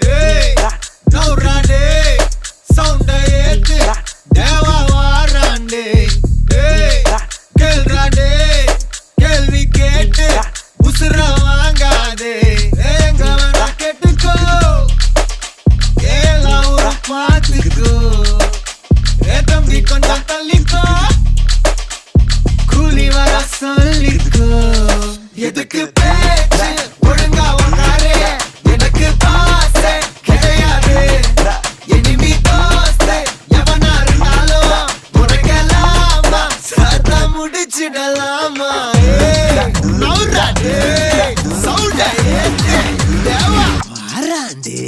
ஏய் நௌராண்டே சவுண்ட ஏத்து தேவா வாராண்டே. ஏய் கேள்றாண்டே கேள்வி கேட்டு உசுர வாங்காதே. எங்க வேணா கேட்டுக்கோ. ஏலாம் ஒரு பாத்துக்கோ முடிச்சிடலாமா நவுராடே சவுண்டே தேவா வாராண்டே